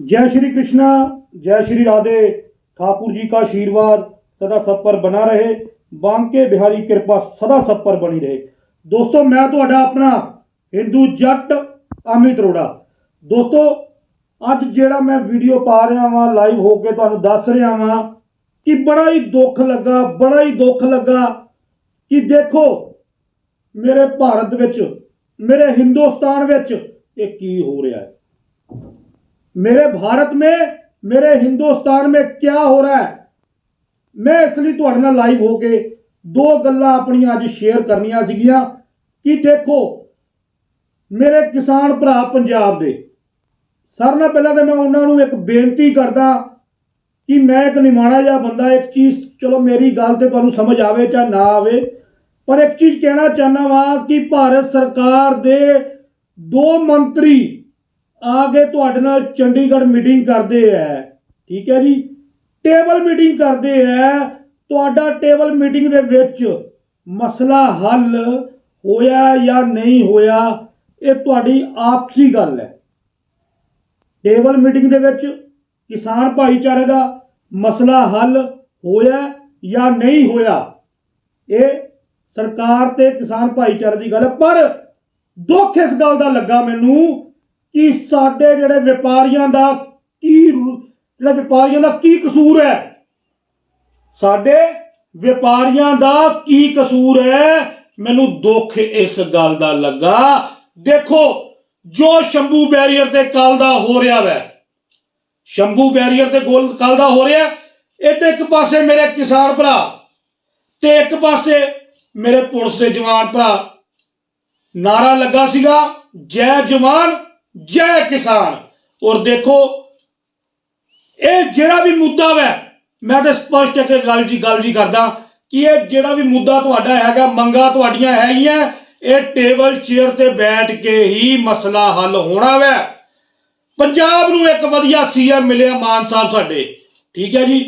जय श्री कृष्णा जय श्री राधे ठाकुर जी का आशीर्वाद सदा सब पर बना रहे बांके बिहारी कृपा सदा सब पर बनी रहे ਦੋਸਤੋ ਮੈਂ ਤੁਹਾਡਾ ਆਪਣਾ ਹਿੰਦੂ ਜੱਟ ਅਮਿਤ ਅਰੋੜਾ ਦੋਸਤੋ ਅੱਜ ਜਿਹੜਾ ਮੈਂ ਵੀਡੀਓ ਪਾ ਰਿਹਾ ਵਾਂ ਲਾਈਵ ਹੋ ਕੇ ਤੁਹਾਨੂੰ ਦੱਸ ਰਿਹਾ ਵਾਂ ਕਿ ਬੜਾ ਹੀ ਦੁੱਖ ਲੱਗਾ ਬੜਾ ਹੀ ਦੁੱਖ ਲੱਗਾ ਕਿ ਦੇਖੋ ਮੇਰੇ ਭਾਰਤ ਵਿੱਚ ਮੇਰੇ ਹਿੰਦੁਸਤਾਨ ਵਿੱਚ ਇਹ ਕੀ ਹੋ ਰਿਹਾ ਹੈ मेरे भारत में मेरे हिंदुस्तान में क्या हो रहा है ਮੈਂ ਇਸ ਲਈ ਤੁਹਾਡੇ ਨਾਲ ਲਾਈਵ ਹੋ ਕੇ ਦੋ ਗੱਲਾਂ ਆਪਣੀਆਂ ਅੱਜ ਸ਼ੇਅਰ ਕਰਨੀਆਂ ਸੀਗੀਆਂ ਕਿ ਦੇਖੋ ਮੇਰੇ ਕਿਸਾਨ ਭਰਾ ਪੰਜਾਬ ਦੇ ਸਾਰਿਆਂ ਨਾਲ ਪਹਿਲਾਂ ਤਾਂ ਮੈਂ ਉਹਨਾਂ ਨੂੰ ਇੱਕ ਬੇਨਤੀ ਕਰਦਾ ਕਿ ਮੈਂ ਇੱਕ ਨਿਮਾਣਾ ਜਿਹਾ ਬੰਦਾ ਇੱਕ ਚੀਜ਼ ਚਲੋ ਮੇਰੀ ਗੱਲ ਤੇ ਤੁਹਾਨੂੰ ਸਮਝ ਆਵੇ ਚਾਹੇ ਨਾ ਆਵੇ ਪਰ ਇੱਕ ਚੀਜ਼ ਕਹਿਣਾ ਚਾਹੁੰਦਾ ਵਾਂ ਕਿ ਭਾਰਤ ਸਰਕਾਰ ਦੇ ਦੋ ਮੰਤਰੀ ਆ ਕੇ ਤੁਹਾਡੇ ਨਾਲ ਚੰਡੀਗੜ੍ਹ ਮੀਟਿੰਗ ਕਰਦੇ ਐ ਠੀਕ ਹੈ ਜੀ? ਟੇਬਲ ਮੀਟਿੰਗ ਕਰਦੇ ਐ ਤੁਹਾਡਾ ਟੇਬਲ ਮੀਟਿੰਗ ਦੇ ਵਿੱਚ ਮਸਲਾ ਹੱਲ ਹੋਇਆ ਜਾਂ ਨਹੀਂ ਹੋਇਆ, ਇਹ ਤੁਹਾਡੀ ਆਪਸੀ ਗੱਲ ਹੈ। ਟੇਬਲ ਮੀਟਿੰਗ ਦੇ ਵਿੱਚ ਕਿਸਾਨ ਭਾਈਚਾਰੇ ਦਾ ਮਸਲਾ ਹੱਲ ਹੋਇਆ ਜਾਂ ਨਹੀਂ ਹੋਇਆ, ਇਹ ਸਰਕਾਰ ਤੇ ਕਿਸਾਨ ਭਾਈਚਾਰੇ ਦੀ ਗੱਲ ਹੈ। ਪਰ ਦੁੱਖ ਇਸ ਗੱਲ ਦਾ ਲੱਗਾ ਮੈਨੂੰ ਕਿ ਸਾਡੇ ਜਿਹੜੇ ਵਪਾਰੀਆਂ ਦਾ ਕੀ ਰੂ- ਜਿਹੜਾ ਵਪਾਰੀਆਂ ਦਾ ਕੀ ਕਸੂਰ ਹੈ? ਸਾਡੇ ਵਪਾਰੀਆਂ ਦਾ ਕੀ ਕਸੂਰ ਹੈ? ਮੈਨੂੰ ਦੁੱਖ ਇਸ ਗੱਲ ਦਾ ਲੱਗਾ। ਦੇਖੋ, ਜੋ ਸ਼ੰਭੂ ਬੈਰੀਅਰ ਤੇ ਕੱਲ ਦਾ ਹੋ ਰਿਹਾ ਵੈ, ਸ਼ੰਭੂ ਬੈਰੀਅਰ ਤੇ ਗੋਲ ਕੱਲ ਦਾ ਹੋ ਰਿਹਾ, ਇਹ ਤੇ ਇੱਕ ਪਾਸੇ ਮੇਰੇ ਕਿਸਾਨ ਭਰਾ ਤੇ ਇੱਕ ਪਾਸੇ ਮੇਰੇ ਪੁਲਿਸ ਦੇ ਜਵਾਨ ਭਰਾ। ਨਾਰਾ ਲੱਗਾ ਸੀਗਾ, ਜੈ ਜਵਾਨ ਜੈ ਕਿਸਾਨ। ਔਰ ਦੇਖੋ, ਇਹ ਜਿਹੜਾ ਵੀ ਮੁੱਦਾ ਵੈ, ਮੈਂ ਤਾਂ ਸਪਸ਼ਟ ਇੱਕ ਗੱਲ ਜੀ ਗੱਲ ਜੀ ਕਰਦਾ ਕਿ ਇਹ ਜਿਹੜਾ ਵੀ ਮੁੱਦਾ ਤੁਹਾਡਾ ਹੈਗਾ, ਮੰਗਾ ਤੁਹਾਡੀਆਂ ਹੈਗੀਆਂ, ਇਹ ਟੇਬਲ, ਚੇਅਰ ਤੇ ਬੈਠ ਕੇ ਹੀ ਮਸਲਾ ਹੱਲ ਹੋਣਾ ਵੈ। ਪੰਜਾਬ ਨੂੰ ਇੱਕ ਵਧੀਆ ਸੀਐਮ ਮਿਲਿਆ ਮਾਨ ਸਾਹਿਬ ਸਾਡੇ। ਠੀਕ ਹੈ ਜੀ?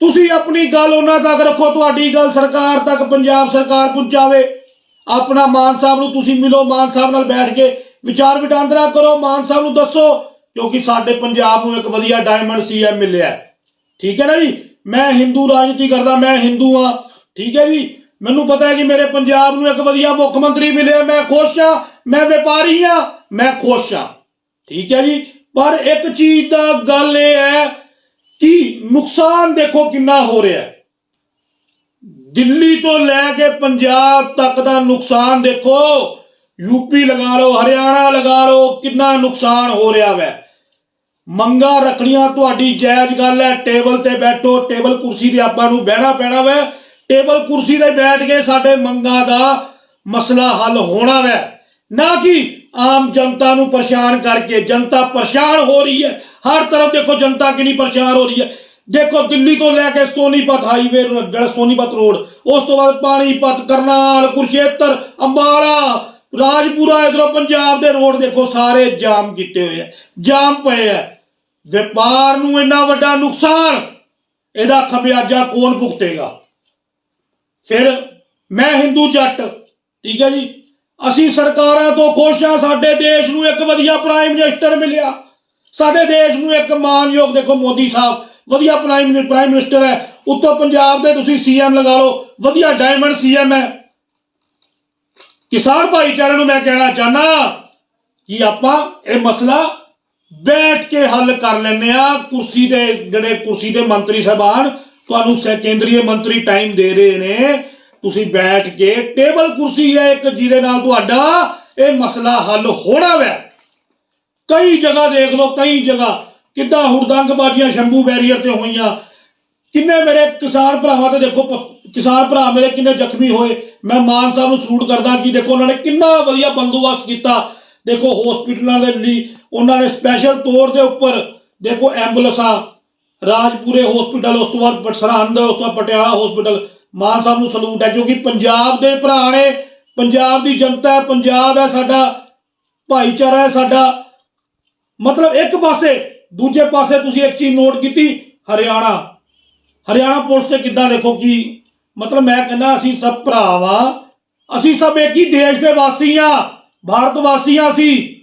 ਤੁਸੀਂ ਆਪਣੀ ਗੱਲ ਉਹਨਾਂ ਤੱਕ ਰੱਖੋ, ਤੁਹਾਡੀ ਗੱਲ ਸਰਕਾਰ ਤੱਕ, ਪੰਜਾਬ ਸਰਕਾਰ ਪਹੁੰਚਾਵੇ। ਆਪਣਾ ਮਾਨ ਸਾਹਿਬ ਨੂੰ ਤੁਸੀਂ ਮਿਲੋ, ਮਾਨ ਸਾਹਿਬ ਨਾਲ ਬੈਠ ਕੇ ਵਿਚਾਰ ਵਟਾਂਦਰਾ ਕਰੋ, ਮਾਨ ਸਾਹਿਬ ਨੂੰ ਦੱਸੋ, ਕਿਉਂਕਿ ਸਾਡੇ ਪੰਜਾਬ ਨੂੰ ਇੱਕ ਵਧੀਆ ਡਾਇਮੰਡ ਸੀਐਮ ਮਿਲਿਆ ਠੀਕ ਹੈ ਨਾ ਜੀ? ਮੈਂ ਹਿੰਦੂ ਰਾਜਨੀਤੀ ਕਰਦਾ, ਮੈਂ ਹਿੰਦੂ ਆ ਠੀਕ ਹੈ ਜੀ? ਮੈਨੂੰ ਪਤਾ ਹੈ ਕਿ ਮੇਰੇ ਪੰਜਾਬ ਨੂੰ ਇੱਕ ਵਧੀਆ ਮੁੱਖ ਮੰਤਰੀ ਮਿਲਿਆ ਮੈਂ ਖੁਸ਼ ਹਾਂ, ਮੈਂ ਵਪਾਰੀ ਹਾਂ, ਮੈਂ ਖੁਸ਼ ਹਾਂ। ਠੀਕ ਹੈ ਜੀ? ਪਰ ਇੱਕ ਚੀਜ਼ ਦਾ ਗੱਲ ਇਹ ਹੈ ਕਿ ਨੁਕਸਾਨ ਦੇਖੋ ਕਿੰਨਾ ਹੋ ਰਿਹਾ ਹੈ। ਦਿੱਲੀ ਤੋਂ ਲੈ ਕੇ ਪੰਜਾਬ ਤੱਕ ਦਾ ਨੁਕਸਾਨ ਦੇਖੋ ਯੂਪੀ ਲਗਾ ਲਓ, ਹਰਿਆਣਾ ਲਗਾ ਲਓ, ਕਿੰਨਾ ਨੁਕਸਾਨ ਹੋ ਰਿਹਾ ਵੈ। ਮੰਗਾ ਰੱਖਣੀਆਂ ਤੁਹਾਡੀ ਜਾਇਜ਼ ਗੱਲ ਹੈ, ਟੇਬਲ ਤੇ ਬੈਠੋ, ਟੇਬਲ ਕੁਰਸੀ ਤੇ ਆਪਾਂ ਨੂੰ ਬਹਿਣਾ ਪੈਣਾ ਵੈ। ਟੇਬਲ ਕੁਰਸੀ ਤੇ ਬੈਠ ਕੇ ਸਾਡੇ ਮੰਗਾ ਦਾ ਮਸਲਾ ਹੱਲ ਹੋਣਾ ਵੈ। ਨਾ ਕਿ ਆਮ ਜਨਤਾ ਨੂੰ ਪਰੇਸ਼ਾਨ ਕਰਕੇ, ਜਨਤਾ ਪਰੇਸ਼ਾਨ ਹੋ ਰਹੀ ਹੈ। ਹਰ ਤਰਫ ਦੇਖੋ ਜਨਤਾ ਕਿੰਨੀ ਪਰੇਸ਼ਾਨ ਹੋ ਰਹੀ ਹੈ। ਦੇਖੋ ਦਿੱਲੀ ਤੋਂ ਲੈ ਕੇ ਸੋਨੀਪਤ ਹਾਈਵੇ ਜਿਹੜਾ ਸੋਨੀਪਤ ਰੋਡ, ਉਸ ਤੋਂ ਬਾਅਦ ਪਾਣੀਪਤ, ਕਰਨਾਲ ਕੁਰਸ਼ੇਤਰ ਅੰਬਾਲਾ ਰਾਜਪੁਰਾ ਇਧਰੋਂ ਪੰਜਾਬ ਦੇ ਰੋਡ ਦੇਖੋ, ਸਾਰੇ ਜਾਮ ਕੀਤੇ ਹੋਏ ਆ। ਜਾਮ ਪਏ ਆ। ਵਪਾਰ ਨੂੰ ਇੰਨਾ ਵੱਡਾ ਨੁਕਸਾਨ, ਇਹਦਾ ਖਮਿਆਜਾ ਕੌਣ ਭੁਗਤੇਗਾ? ਫਿਰ ਮੈਂ ਹਿੰਦੂ ਜੱਟ, ਠੀਕ ਹੈ ਜੀ? ਅਸੀਂ ਸਰਕਾਰਾਂ ਤੋਂ ਖੁਸ਼ ਹਾਂ ਸਾਡੇ ਦੇਸ਼ ਨੂੰ ਇੱਕ ਵਧੀਆ ਪ੍ਰਾਈਮ ਮਿਨਿਸਟਰ ਮਿਲਿਆ। ਸਾਡੇ ਦੇਸ਼ ਨੂੰ ਇੱਕ ਮਾਨਯੋਗ, ਦੇਖੋ ਮੋਦੀ ਸਾਹਿਬ, ਵਧੀਆ ਪ੍ਰਾਈਮ ਮਿਨਿ- ਪ੍ਰਾਈਮ ਮਿਨਿਸਟਰ ਹੈ। ਉੱਤੋਂ ਪੰਜਾਬ ਦੇ ਤੁਸੀਂ ਸੀਐਮ ਲਗਾ ਲਓ, ਵਧੀਆ ਡਾਇਮੰਡ ਸੀਐਮ ਹੈ। ਕਿਸਾਨ ਭਾਈਚਾਰੇ ਨੂੰ ਮੈਂ ਕਹਿਣਾ ਚਾਹਨਾ ਕਿ ਆਪਾਂ ਇਹ ਮਸਲਾ ਬੈਠ ਕੇ ਹੱਲ ਕਰ ਲੈਂਦੇ ਆ ਕੁਰਸੀ ਦੇ ਜਿਹੜੇ ਕੁਰਸੀ ਦੇ ਮੰਤਰੀ ਸਾਹਿਬਾਨ, ਤੁਹਾਨੂੰ ਕੇਂਦਰੀ ਮੰਤਰੀ ਟਾਈਮ ਦੇ ਰਹੇ ਨੇ। ਤੁਸੀਂ ਬੈਠ ਕੇ ਟੇਬਲ ਕੁਰਸੀ ਹੈ ਇੱਕ, ਜਿਹਦੇ ਨਾਲ ਤੁਹਾਡਾ ਇਹ ਮਸਲਾ ਹੱਲ ਹੋਣਾ ਵੈ। ਕਈ ਜਗ੍ਹਾ ਦੇਖ ਲਓ, ਕਈ ਜਗ੍ਹਾ ਕਿੱਦਾਂ ਹੁੜਦੰਗਬਾਜ਼ੀਆਂ ਸ਼ੰਭੂ ਬੈਰੀਅਰ ਤੇ ਹੋਈਆਂ। ਕਿੰਨੇ ਮੇਰੇ ਕਿਸਾਨ ਭਰਾਵਾਂ ਤੇ ਦੇਖੋ ਕਿਸਾਨ ਭਰਾ ਮੇਰੇ ਕਿੰਨੇ ਜ਼ਖਮੀ ਹੋਏ। ਮੈਂ ਮਾਨ ਸਾਹਿਬ ਨੂੰ ਸਲੂਟ ਕਰਦਾ ਕਿ ਦੇਖੋ, ਉਹਨਾਂ ਨੇ ਕਿੰਨਾ ਵਧੀਆ ਬੰਦੋਬਸਤ ਕੀਤਾ। ਦੇਖੋ ਹਸਪੀਟਲਾਂ ਦੇ ਲਈ, ਉਹਨਾਂ ਨੇ ਸਪੈਸ਼ਲ ਤੌਰ ਦੇ ਉੱਪਰ, ਦੇਖੋ ਐਂਬੂਲੈਂਸਾਂ ਰਾਜਪੁਰੇ ਹਸਪੀਟਲ ਉਸ ਤੋਂ ਬਾਅਦ ਸਰਹੰਦ ਉਸ ਤੋਂ ਬਾਅਦ ਪਟਿਆਲਾ ਹਸਪੀਟਲ ਮਾਨ ਸਾਹਿਬ ਨੂੰ ਸਲੂਟ ਹੈ, ਕਿਉਂਕਿ ਪੰਜਾਬ ਦੇ ਭਰਾ ਨੇ, ਪੰਜਾਬ ਦੀ ਜਨਤਾ ਹੈ, ਪੰਜਾਬ ਹੈ ਸਾਡਾ, ਭਾਈਚਾਰਾ ਹੈ ਸਾਡਾ। ਮਤਲਬ ਇੱਕ ਪਾਸੇ, ਦੂਜੇ ਪਾਸੇ ਤੁਸੀਂ ਇੱਕ ਚੀਜ਼ ਨੋਟ ਕੀਤੀ, ਹਰਿਆਣਾ। ਹਰਿਆਣਾ ਪੁਲਿਸ ਤੇ ਕਿੱਦਾਂ ਦੇਖੋ ਕਿ? ਮਤਲਬ ਮੈਂ ਕਹਿੰਦਾ ਅਸੀਂ ਸਭ ਭਰਾ ਵਾ। ਅਸੀਂ ਸਭ ਇੱਕ ਹੀ ਦੇਸ਼ ਦੇ ਵਾਸੀ ਆ, ਭਾਰਤ ਵਾਸੀ ਆ ਅਸੀਂ।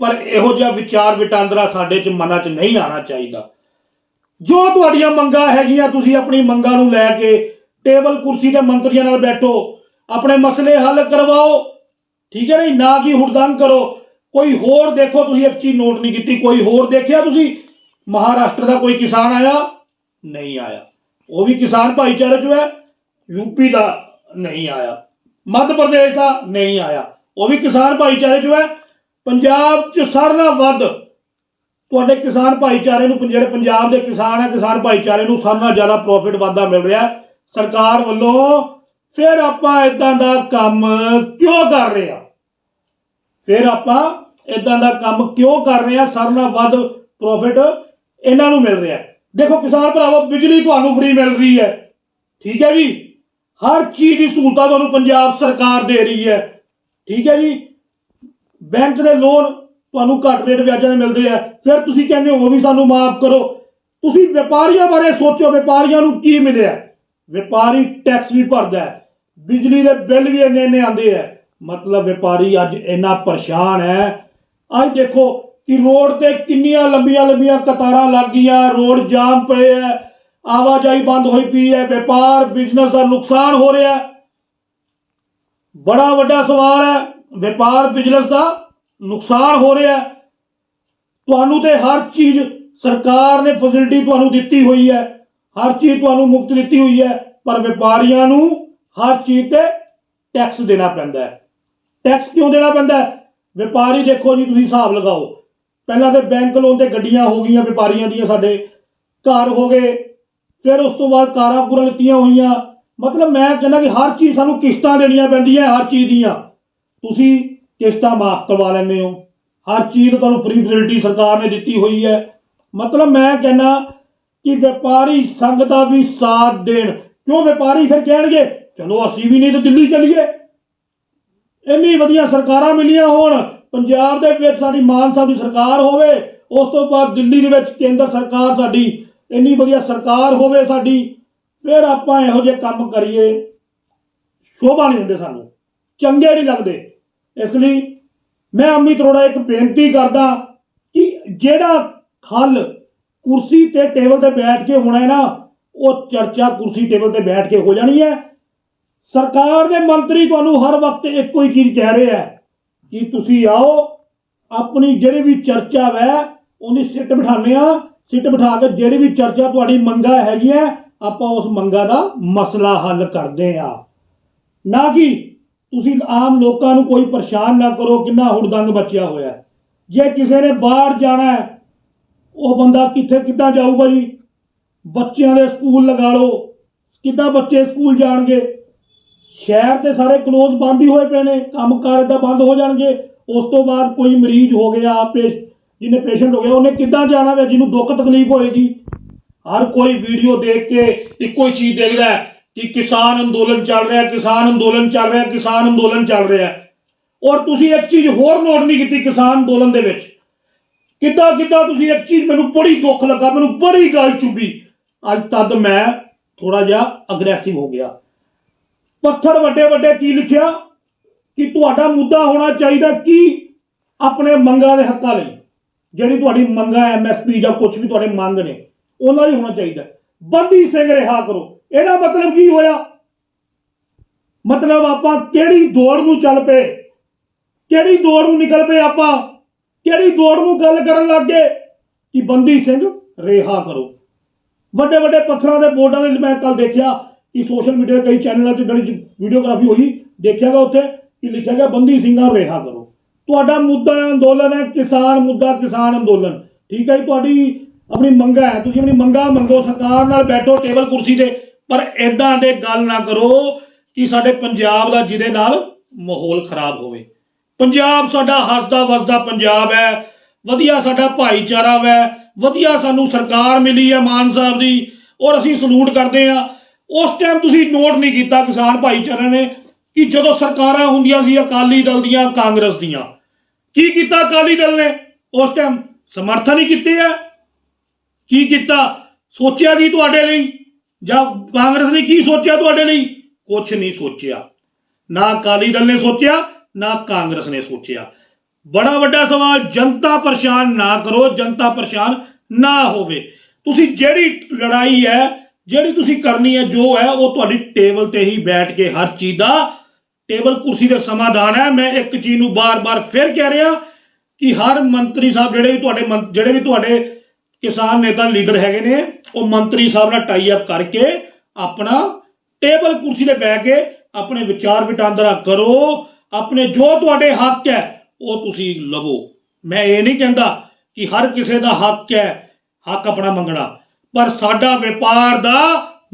ਪਰ ਇਹੋ ਜਿਹਾ ਵਿਚਾਰ ਵਟਾਂਦਰਾ ਸਾਡੇ ਚ ਮਨਾਂ ਚ ਨਹੀਂ ਆਣਾ ਚਾਹੀਦਾ। ਜੋ ਤੁਹਾਡੀਆਂ ਮੰਗਾਂ ਹੈਗੀਆਂ, ਤੁਸੀਂ ਆਪਣੀ ਮੰਗਾਂ ਨੂੰ ਲੈ ਕੇ ਟੇਬਲ ਕੁਰਸੀ ਤੇ ਮੰਤਰੀਆਂ ਨਾਲ ਬੈਠੋ। ਆਪਣੇ ਮਸਲੇ ਹੱਲ ਕਰਵਾਓ। ਠੀਕ ਹੈ ਨਹੀਂ? ਨਾ ਕਿ ਹੁੜਦੰਗ ਕਰੋ। ਕੋਈ ਹੋਰ ਦੇਖੋ, ਤੁਸੀਂ ਇੱਕ ਚੀਜ਼ ਨੋਟ ਨਹੀਂ ਕੀਤੀ। ਕੋਈ ਹੋਰ ਦੇਖਿਆ ਤੁਸੀਂ? ਮਹਾਰਾਸ਼ਟਰ ਦਾ ਕੋਈ ਕਿਸਾਨ ਆਇਆ? ਨਹੀਂ ਆਇਆ। ਉਹ ਵੀ ਕਿਸਾਨ ਭਾਈਚਾਰੇ ਚੋਂ ਹੈ ਯੂਪੀ ਦਾ ਨਹੀਂ ਆਇਆ, ਮੱਧ ਪ੍ਰਦੇਸ਼ ਦਾ ਨਹੀਂ ਆਇਆ, ਉਹ ਵੀ ਕਿਸਾਨ ਭਾਈਚਾਰੇ ਚੋਂ ਹੈ, ਪੰਜਾਬ 'ਚ ਸਾਰਿਆਂ ਨਾਲੋਂ ਵੱਧ ਤੁਹਾਡੇ ਕਿਸਾਨ ਭਾਈਚਾਰੇ ਨੂੰ, ਜਿਹੜੇ ਪੰਜਾਬ ਦੇ ਕਿਸਾਨ ਹੈ, ਕਿਸਾਨ ਭਾਈਚਾਰੇ ਨੂੰ ਸਾਰਿਆਂ ਨਾਲੋਂ ਜ਼ਿਆਦਾ ਪ੍ਰੋਫਿਟ ਵਾਧਾ ਮਿਲ ਰਿਹਾ ਸਰਕਾਰ ਵੱਲੋਂ ਫਿਰ ਆਪਾਂ ਇਦਾਂ ਦਾ ਕੰਮ ਕਿਉਂ ਕਰ ਰਹੇ ਆ ਫਿਰ ਆਪਾਂ ਇਦਾਂ ਦਾ ਕੰਮ ਕਿਉਂ ਕਰ ਰਹੇ ਆ ਸਾਰਿਆਂ ਨਾਲੋਂ ਵੱਧ ਪ੍ਰੋਫਿਟ ਇਹਨਾਂ ਨੂੰ ਮਿਲ ਰਿਹਾ ਦੇਖੋ ਕਿਸਾਨ ਭਰਾਵੋ, ਬਿਜਲੀ ਤੁਹਾਨੂੰ ਫ੍ਰੀ ਮਿਲ ਰਹੀ ਹੈ। ਠੀਕ ਹੈ ਜੀ? ਹਰ ਚੀਜ਼ ਦੀ ਸਹੂਲਤਾਂ ਤੁਹਾਨੂੰ ਪੰਜਾਬ ਸਰਕਾਰ ਦੇ ਰਹੀ ਹੈ। ਠੀਕ ਹੈ ਜੀ? ਬੈਂਕ ਦੇ ਲੋਨ ਤੁਹਾਨੂੰ ਘੱਟ ਰੇਟ ਵਿਆਜਾਂ ਦੇ ਮਿਲਦੇ ਆ। ਫਿਰ ਤੁਸੀਂ ਕਹਿੰਦੇ ਹੋ ਵੀ ਸਾਨੂੰ ਮਾਫ ਕਰੋ। ਤੁਸੀਂ ਵਪਾਰੀਆਂ ਬਾਰੇ ਸੋਚੋ, ਵਪਾਰੀਆਂ ਨੂੰ ਕੀ ਮਿਲਿਆ? ਵਪਾਰੀ ਟੈਕਸ ਵੀ ਭਰਦਾ ਹੈ। ਬਿਜਲੀ ਦੇ ਬਿੱਲ ਵੀ ਇੰਨੇ ਇੰਨੇ ਆਉਂਦੇ ਆ। ਮਤਲਬ ਵਪਾਰੀ ਅੱਜ ਇੰਨਾ ਪਰੇਸ਼ਾਨ ਹੈ। ਅੱਜ ਦੇਖੋ ਕਿ ਰੋਡ ਤੇ ਕਿੰਨੀਆਂ ਲੰਬੀਆਂ ਲੰਬੀਆਂ ਕਤਾਰਾਂ ਲੱਗ ਗਈਆਂ, ਰੋਡ ਜਾਮ ਪਏ ਹੈ ਆਵਾਜਾਈ ਬੰਦ ਹੋਈ ਪਈ ਹੈ ਵਪਾਰ ਬਿਜ਼ਨਸ ਦਾ ਨੁਕਸਾਨ ਹੋ ਰਿਹਾ ਹੈ ਬੜਾ ਵੱਡਾ ਸਵਾਲ ਹੈ ਵਪਾਰ ਬਿਜ਼ਨਸ ਦਾ ਨੁਕਸਾਨ ਹੋ ਰਿਹਾ ਹੈ ਤੁਹਾਨੂੰ ਤੇ ਹਰ ਚੀਜ਼ ਸਰਕਾਰ ਨੇ ਫੈਸਿਲਿਟੀ ਤੁਹਾਨੂੰ ਦਿੱਤੀ ਹੋਈ ਹੈ ਹਰ ਚੀਜ਼ ਤੁਹਾਨੂੰ ਮੁਫਤ ਦਿੱਤੀ ਹੋਈ ਹੈ ਪਰ ਵਪਾਰੀਆਂ ਨੂੰ ਹਰ ਚੀਜ਼ ਤੇ ਟੈਕਸ ਦੇਣਾ ਪੈਂਦਾ ਹੈ ਟੈਕਸ ਕਿਉਂ ਦੇਣਾ ਪੈਂਦਾ ਹੈ ਵਪਾਰੀ ਦੇਖੋ ਜੀ, ਤੁਸੀਂ ਹਿਸਾਬ ਲਗਾਓ ਪਹਿਲਾਂ ਤੇ ਬੈਂਕ ਲੋਨ ਤੇ ਗੱਡੀਆਂ ਹੋ ਗਈਆਂ, ਵਪਾਰੀਆਂ ਦੀਆਂ ਸਾਡੇ। ਘਰ ਹੋ ਗਏ, ਫਿਰ ਉਸ ਤੋਂ ਬਾਅਦ ਕਾਰਾਂ ਕੁਰਾਂ ਲਿੱਤੀਆਂ ਹੋਈਆਂ। ਮਤਲਬ ਮੈਂ ਕਹਿੰਦਾ ਕਿ ਹਰ ਚੀਜ਼ ਸਾਨੂੰ ਕਿਸ਼ਤਾਂ ਦੇਣੀਆਂ ਪੈਂਦੀਆਂ, ਹਰ ਚੀਜ਼ ਦੀਆਂ। ਤੁਸੀਂ ਕਿਸ਼ਤਾਂ ਮਾਫ ਕਰਵਾ ਲੈਂਦੇ ਹੋ। ਹਰ ਚੀਜ਼ ਨੂੰ ਤੁਹਾਨੂੰ ਫ੍ਰੀ ਫੈਸਿਲਿਟੀ ਸਰਕਾਰ ਨੇ ਦਿੱਤੀ ਹੋਈ ਹੈ। ਮਤਲਬ ਮੈਂ ਕਹਿੰਦਾ ਕਿ ਵਪਾਰੀ ਸੰਘ ਦਾ ਵੀ ਸਾਥ ਦੇਣ। ਕਿਉਂ ਵਪਾਰੀ ਫਿਰ ਕਹਿਣਗੇ, ਚਲੋ ਅਸੀਂ ਵੀ ਨਹੀਂ ਤਾਂ ਦਿੱਲੀ ਚੱਲੀਏ। ਇੰਨੀ ਵਧੀਆ ਸਰਕਾਰਾਂ ਮਿਲੀਆਂ ਹੋਣ ਪੰਜਾਬ ਦੇ ਵਿੱਚ ਸਾਡੀ ਮਾਨ ਸਾਹਿਬ ਦੀ ਸਰਕਾਰ ਹੋਵੇ, ਉਸ ਤੋਂ ਬਾਅਦ ਦਿੱਲੀ ਦੇ ਵਿੱਚ ਕੇਂਦਰ ਸਰਕਾਰ ਸਾਡੀ ਇੰਨੀ ਵਧੀਆ ਸਰਕਾਰ ਹੋਵੇ ਸਾਡੀ, ਫਿਰ ਆਪਾਂ ਇਹੋ ਜਿਹੇ ਕੰਮ ਕਰੀਏ। ਸ਼ੋਭਾ ਨਹੀਂ ਦਿੰਦੇ ਸਾਨੂੰ, ਚੰਗੇ ਨਹੀਂ ਲੱਗਦੇ। ਇਸ ਲਈ ਮੈਂ ਅਮਿਤ ਅਰੋੜਾ ਇੱਕ ਬੇਨਤੀ ਕਰਦਾ ਕਿ ਜਿਹੜਾ ਹੱਲ ਕੁਰਸੀ ਤੇ ਟੇਬਲ ਤੇ ਬੈਠ ਕੇ ਹੋਣਾ ਹੈ ਨਾ, ਉਹ ਚਰਚਾ ਕੁਰਸੀ ਟੇਬਲ ਤੇ ਬੈਠ ਕੇ ਹੋ ਜਾਣੀ ਹੈ। ਸਰਕਾਰ ਦੇ ਮੰਤਰੀ ਤੁਹਾਨੂੰ ਹਰ ਵਕਤ ਇੱਕੋ ਹੀ ਚੀਜ਼ ਕਹਿ ਰਹੇ ਆ ਕਿ ਤੁਸੀਂ ਆਓ, ਆਪਣੀ ਜਿਹੜੀ ਵੀ ਚਰਚਾ ਵੈ, ਉਹਦੀ ਸਿੱਟ ਬਿਠਾਉਂਦੇ ਆ ਸਿੱਟ ਬਿਠਾ ਕੇ ਜਿਹੜੀ ਵੀ ਚਰਚਾ ਤੁਹਾਡੀ ਮੰਗਾ ਹੈਗੀਆਂ, ਆਪਾਂ ਉਸ ਮੰਗਾ ਦਾ ਮਸਲਾ ਹੱਲ ਕਰਦੇ ਆ ਨਾ ਕਿ ਤੁਸੀਂ ਆਮ ਲੋਕਾਂ ਨੂੰ ਕੋਈ ਪਰੇਸ਼ਾਨ ਨਾ ਕਰੋ, ਕਿੰਨਾ ਹੁੜਦੰਗ ਬਚਿਆ ਹੋਇਆ। ਜੇ ਕਿਸੇ ਨੇ ਬਾਹਰ ਜਾਣਾ ਹੈ, ਉਹ ਬੰਦਾ ਕਿੱਥੇ, ਕਿੱਦਾਂ ਜਾਊਗਾ ਜੀ? ਬੱਚਿਆਂ ਦੇ ਸਕੂਲ ਲਗਾ ਲਓ। ਕਿੱਦਾਂ ਬੱਚੇ ਸਕੂਲ ਜਾਣਗੇ? ਸ਼ਹਿਰ ਤੇ ਸਾਰੇ ਕਲੋਜ਼ ਬੰਦ ਹੀ ਹੋਏ ਪਏ ਨੇ, ਕੰਮਕਾਰ ਏਦਾਂ ਬੰਦ ਹੋ ਜਾਣਗੇ। ਉਸ ਤੋਂ ਬਾਅਦ ਕੋਈ ਮਰੀਜ਼ ਹੋ ਗਿਆ, ਪੇਸ਼, ਜਿਹਨੇ ਪੇਸ਼ੈਂਟ ਹੋ ਗਿਆ, ਉਹਨੇ ਕਿੱਦਾਂ ਜਾਣਾ ਵੇ, ਜਿਹਨੂੰ ਦੁੱਖ ਤਕਲੀਫ ਹੋਏਗੀ? ਹਰ ਕੋਈ ਵੀਡੀਓ ਦੇਖ ਕੇ ਇੱਕੋ ਹੀ ਚੀਜ਼ ਦੇਖਦਾ ਕਿ ਕਿਸਾਨ ਅੰਦੋਲਨ ਚੱਲ ਰਿਹਾ, ਕਿਸਾਨ ਅੰਦੋਲਨ ਚੱਲ ਰਿਹਾ, ਕਿਸਾਨ ਅੰਦੋਲਨ ਚੱਲ ਰਿਹਾ ਔਰ ਤੁਸੀਂ ਇੱਕ ਚੀਜ਼ ਹੋਰ ਨੋਟ ਨਹੀਂ ਕੀਤੀ ਕਿਸਾਨ ਅੰਦੋਲਨ ਦੇ ਵਿੱਚ। ਕਿੱਦਾਂ ਕਿੱਦਾਂ ਤੁਸੀਂ ਇੱਕ ਚੀਜ਼ ਮੈਨੂੰ ਬੜੀ ਦੁੱਖ ਲੱਗਾ, ਮੈਨੂੰ ਬੜੀ ਗੱਲ ਚੁੱਭੀ। ਅੱਜ ਤਦ ਮੈਂ ਥੋੜਾ ਜਿਹਾ ਅਗਰੈਸਿਵ ਹੋ ਗਿਆ। ਪੱਥਰ ਵੱਡੇ ਵੱਡੇ ਕੀ ਲਿਖਿਆ? ਕਿ ਤੁਹਾਡਾ ਮੁੱਦਾ ਹੋਣਾ ਚਾਹੀਦਾ ਕੀ ਆਪਣੇ ਮੰਗਾਂ ਦੇ ਹੱਕਾਂ ਲਈ? ਜਿਹੜੀ ਤੁਹਾਡੀ ਮੰਗਾਂ ਐਮਐਸਪੀ ਜਾਂ ਕੁਝ ਵੀ ਤੁਹਾਡੇ ਮੰਗ ਨੇ, ਉਹਨਾਂ ਲਈ ਹੋਣਾ ਚਾਹੀਦਾ। ਬੰਦੀ ਸਿੰਘ ਰਿਹਾ ਕਰੋ। ਇਹਦਾ ਮਤਲਬ ਕੀ ਹੋਇਆ? ਮਤਲਬ ਆਪਾਂ ਕਿਹੜੀ ਦੌੜ ਨੂੰ ਚੱਲ ਪਏ? ਕਿਹੜੀ ਦੌੜ ਨੂੰ ਨਿਕਲ ਪਏ ਆਪਾਂ? ਕਿਹੜੀ ਦੌੜ ਨੂੰ ਗੱਲ ਕਰਨ ਲੱਗ ਗਏ? ਕਿ ਬੰਦੀ ਸਿੰਘ ਰਿਹਾ ਕਰੋ। ਵੱਡੇ ਵੱਡੇ ਪੱਥਰਾਂ ਦੇ ਬੋਰਡਾਂ ਦੇ ਮੈਂ ਕੱਲ ਦੇਖਿਆ ਕਿ ਸੋਸ਼ਲ ਮੀਡੀਆ ਕਈ ਚੈਨਲਾਂ ਤੇ ਜਿਹੜੀ ਵੀਡੀਓਗ੍ਰਾਫੀ ਹੋਈ, ਦੇਖਿਆ ਗਿਆ ਉੱਥੇ ਕਿ ਲਿਖਿਆ ਗਿਆ ਬੰਦੀ ਸਿੰਘਾਂ ਰਿਹਾ ਕਰੋ। ਤੁਹਾਡਾ ਮੁੱਦਾ ਅੰਦੋਲਨ ਹੈ, ਕਿਸਾਨ ਮੁੱਦਾ, ਕਿਸਾਨ ਅੰਦੋਲਨ। ਠੀਕ ਹੈ ਜੀ, ਤੁਹਾਡੀ ਆਪਣੀ ਮੰਗਾ ਹੈ, ਤੁਸੀਂ ਆਪਣੀ ਮੰਗਾ ਮੰਗੋ, ਸਰਕਾਰ ਨਾਲ ਬੈਠੋ, ਟੇਬਲ ਕੁਰਸੀ ਤੇ, ਪਰ ਇਦਾਂ ਦੇ ਗੱਲ ਨਾ ਕਰੋ ਕਿ ਸਾਡੇ ਪੰਜਾਬ ਦਾ ਜਿਹਦੇ ਨਾਲ ਮਾਹੌਲ ਖਰਾਬ ਹੋਵੇ। ਪੰਜਾਬ ਸਾਡਾ ਹੱਸਦਾ ਵਸਦਾ ਪੰਜਾਬ ਹੈ, ਵਧੀਆ ਸਾਡਾ ਭਾਈਚਾਰਾ ਹੈ, ਵਧੀਆ ਸਾਨੂੰ ਸਰਕਾਰ ਮਿਲੀ ਹੈ ਮਾਨ ਸਾਹਿਬ ਦੀ, ਔਰ ਅਸੀਂ ਸਲੂਟ ਕਰਦੇ ਆ ਉਸ ਟਾਈਮ ਤੁਸੀਂ ਨੋਟ ਨਹੀਂ ਕੀਤਾ ਕਿਸਾਨ ਭਾਈਚਾਰੇ ਨੇ ਕਿ ਜਦੋਂ ਸਰਕਾਰਾਂ ਹੁੰਦੀਆਂ ਸੀ ਅਕਾਲੀ ਦਲ ਦੀਆਂ, ਕਾਂਗਰਸ ਦੀਆਂ। ਕੀ ਕੀਤਾ ਅਕਾਲੀ ਦਲ ਨੇ? ਉਸ ਟਾਈਮ ਸਮਰਥਨ ਹੀ ਕੀਤੇ ਆ। ਕੀ ਕੀਤਾ? ਸੋਚਿਆ ਕੀ ਤੁਹਾਡੇ ਲਈ? ਜਾਂ ਕਾਂਗਰਸ ਨੇ ਕੀ ਸੋਚਿਆ ਤੁਹਾਡੇ ਲਈ? ਕੁਝ ਨਹੀਂ ਸੋਚਿਆ। ਨਾ ਅਕਾਲੀ ਦਲ ਨੇ ਸੋਚਿਆ, ਨਾ ਕਾਂਗਰਸ ਨੇ ਸੋਚਿਆ। ਬੜਾ ਵੱਡਾ ਸਵਾਲ, ਜਨਤਾ ਪਰੇਸ਼ਾਨ ਨਾ ਕਰੋ, ਜਨਤਾ ਪਰੇਸ਼ਾਨ ਨਾ ਹੋਵੇ। ਤੁਸੀਂ ਜਿਹੜੀ ਲੜਾਈ ਹੈ ਜਿਹੜੀ ਤੁਸੀਂ ਕਰਨੀ ਹੈ, ਜੋ ਹੈ, ਉਹ ਤੁਹਾਡੀ ਟੇਬਲ ਤੇ ਹੀ ਬੈਠ ਕੇ ਹਰ ਚੀਜ਼ ਦਾ ਟੇਬਲ ਕੁਰਸੀ ਦੇ ਸਮਾਧਾਨ ਹੈ। ਮੈਂ ਇੱਕ ਚੀਜ਼ ਨੂੰ ਬਾਰ-ਬਾਰ ਫਿਰ ਕਹਿ ਰਿਹਾ ਕਿ ਹਰ ਮੰਤਰੀ ਸਾਹਿਬ ਜਿਹੜੇ ਵੀ ਤੁਹਾਡੇ ਮੰ- ਜਿਹੜੇ ਵੀ ਤੁਹਾਡੇ ਕਿਸਾਨ ਨੇਤਾ ਲੀਡਰ ਹੈਗੇ ਨੇ, ਉਹ ਮੰਤਰੀ ਸਾਹਿਬ ਨਾਲ ਟਾਈ ਅਪ ਕਰਕੇ ਆਪਣਾ ਟੇਬਲ ਕੁਰਸੀ ਤੇ ਬਹਿ ਕੇ ਆਪਣੇ ਵਿਚਾਰ ਵਟਾਂਦਰਾ ਕਰੋ। ਆਪਣੇ ਜੋ ਤੁਹਾਡੇ ਹੱਕ ਹੈ, ਉਹ ਤੁਸੀਂ ਲਵੋ। ਮੈਂ ਇਹ ਨਹੀਂ ਕਹਿੰਦਾ ਕਿ ਹਰ ਕਿਸੇ ਦਾ ਹੱਕ ਹੈ, ਹੱਕ ਆਪਣਾ ਮੰਗਣਾ। ਪਰ ਸਾਡਾ ਵਪਾਰ ਦਾ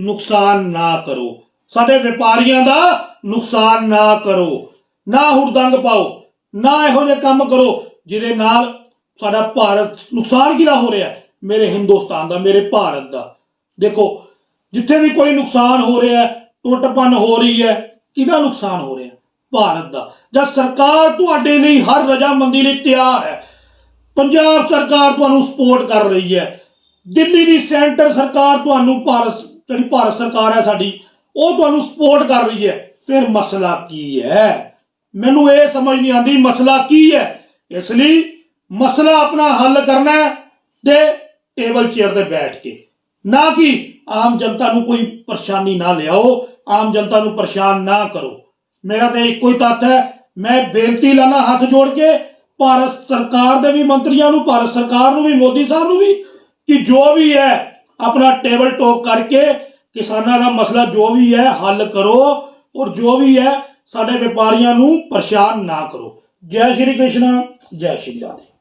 ਨੁਕਸਾਨ ਨਾ ਕਰੋ। ਸਾਡੇ ਵਪਾਰੀਆਂ ਦਾ ਨੁਕਸਾਨ ਨਾ ਕਰੋ। ਨਾ ਹੁਰਦੰਗ ਪਾਓ, ਨਾ ਇਹੋ ਜਿਹੇ ਕੰਮ ਕਰੋ ਜਿਹਦੇ ਨਾਲ ਸਾਡਾ ਭਾਰਤ ਨੁਕਸਾਨ ਕਿਹਦਾ ਹੋ ਰਿਹਾ? ਮੇਰੇ ਹਿੰਦੁਸਤਾਨ ਦਾ, ਮੇਰੇ ਭਾਰਤ ਦਾ। ਦੇਖੋ, ਜਿੱਥੇ ਵੀ ਕੋਈ ਨੁਕਸਾਨ ਹੋ ਰਿਹਾ ਹੈ ਟੁੱਟਪਨ ਹੋ ਰਹੀ ਹੈ, ਕਿਹਦਾ ਨੁਕਸਾਨ ਹੋ ਰਿਹਾ? ਭਾਰਤ ਦਾ। ਜਦ ਸਰਕਾਰ ਤੁਹਾਡੇ ਲਈ ਹਰ ਰਜਾਮੰਦੀ ਲਈ ਤਿਆਰ ਹੈ, ਪੰਜਾਬ ਸਰਕਾਰ ਤੁਹਾਨੂੰ ਸਪੋਰਟ ਕਰ ਰਹੀ ਹੈ ਦਿੱਲੀ ਦੀ ਸੈਂਟਰ ਸਰਕਾਰ ਤੁਹਾਨੂੰ ਭਾਰਤ, ਜਿਹੜੀ ਭਾਰਤ ਸਰਕਾਰ ਹੈ ਸਾਡੀ, ਉਹ ਤੁਹਾਨੂੰ ਸਪੋਰਟ ਕਰ ਰਹੀ ਹੈ। ਫਿਰ ਮਸਲਾ ਕੀ ਹੈ? ਮੈਨੂੰ ਇਹ ਸਮਝ ਨਹੀਂ ਆਉਂਦੀ, ਮਸਲਾ ਕੀ ਹੈ? ਇਸ ਲਈ ਮਸਲਾ ਆਪਣਾ ਹੱਲ ਕਰਨਾ ਤੇ ਟੇਬਲ ਚੇਅਰ ਤੇ ਬੈਠ ਕੇ। ਨਾ ਕਿ ਆਮ ਜਨਤਾ ਨੂੰ ਕੋਈ ਪਰੇਸ਼ਾਨੀ ਨਾ ਲਿਆਓ, ਆਮ ਜਨਤਾ ਨੂੰ ਪਰੇਸ਼ਾਨ ਨਾ ਕਰੋ। ਮੇਰਾ ਤਾਂ ਇੱਕੋ ਹੀ ਤੱਤ ਹੈ, ਮੈਂ ਬੇਨਤੀ ਲਾਣਾ ਹੱਥ ਜੋੜ ਕੇ, ਭਾਰਤ ਸਰਕਾਰ ਦੇ ਵੀ ਮੰਤਰੀਆਂ ਨੂੰ, ਭਾਰਤ ਸਰਕਾਰ ਨੂੰ ਵੀ, ਮੋਦੀ ਸਾਹਿਬ ਨੂੰ ਵੀ ਕਿ ਜੋ ਵੀ ਹੈ, ਆਪਣਾ ਟੇਬਲ ਟੋਕ ਕਰਕੇ ਕਿਸਾਨਾਂ ਦਾ ਮਸਲਾ ਜੋ ਵੀ ਹੈ ਹੱਲ ਕਰੋ ਔਰ ਜੋ ਵੀ ਹੈ, ਸਾਡੇ ਵਪਾਰੀਆਂ ਨੂੰ ਪਰੇਸ਼ਾਨ ਨਾ ਕਰੋ। ਜੈ ਸ਼੍ਰੀ ਕ੍ਰਿਸ਼ਨ, ਜੈ ਸ਼੍ਰੀ ਰਾਧੇ।